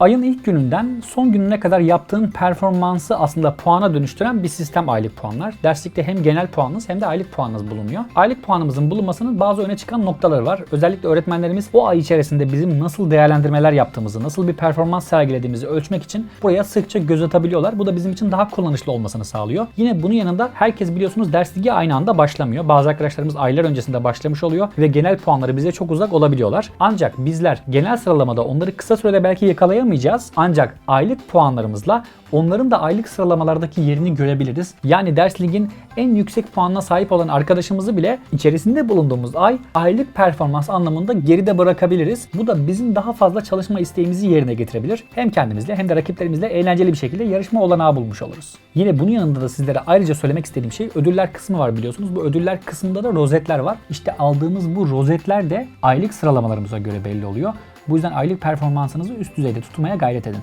Ayın ilk gününden son gününe kadar yaptığın performansı aslında puana dönüştüren bir sistem aylık puanlar. Derslikte hem genel puanınız hem de aylık puanınız bulunuyor. Aylık puanımızın bulunmasının bazı öne çıkan noktaları var. Özellikle öğretmenlerimiz o ay içerisinde bizim nasıl değerlendirmeler yaptığımızı, nasıl bir performans sergilediğimizi ölçmek için buraya sıkça göz atabiliyorlar. Bu da bizim için daha kullanışlı olmasını sağlıyor. Yine bunun yanında herkes biliyorsunuz ders ligi aynı anda başlamıyor. Bazı arkadaşlarımız aylar öncesinde başlamış oluyor ve genel puanları bize çok uzak olabiliyorlar. Ancak bizler genel sıralamada onları kısa sürede belki yakalayamayacağız. Ancak aylık puanlarımızla onların da aylık sıralamalardaki yerini görebiliriz. Yani ders ligin en yüksek puanına sahip olan arkadaşımızı bile içerisinde bulunduğumuz ay aylık performans anlamında geride bırakabiliriz. Bu da bizim daha fazla çalışma isteğimizi yerine getirebilir. Hem kendimizle hem de rakiplerimizle eğlenceli bir şekilde yarışma olanağı bulmuş oluruz. Yine bunun yanında da sizlere ayrıca söylemek istediğim şey ödüller kısmı var biliyorsunuz. Bu ödüller kısmında da rozetler var. İşte aldığımız bu rozetler de aylık sıralamalarımıza göre belli oluyor. Bu yüzden aylık performansınızı üst düzeyde tutmaya gayret edin.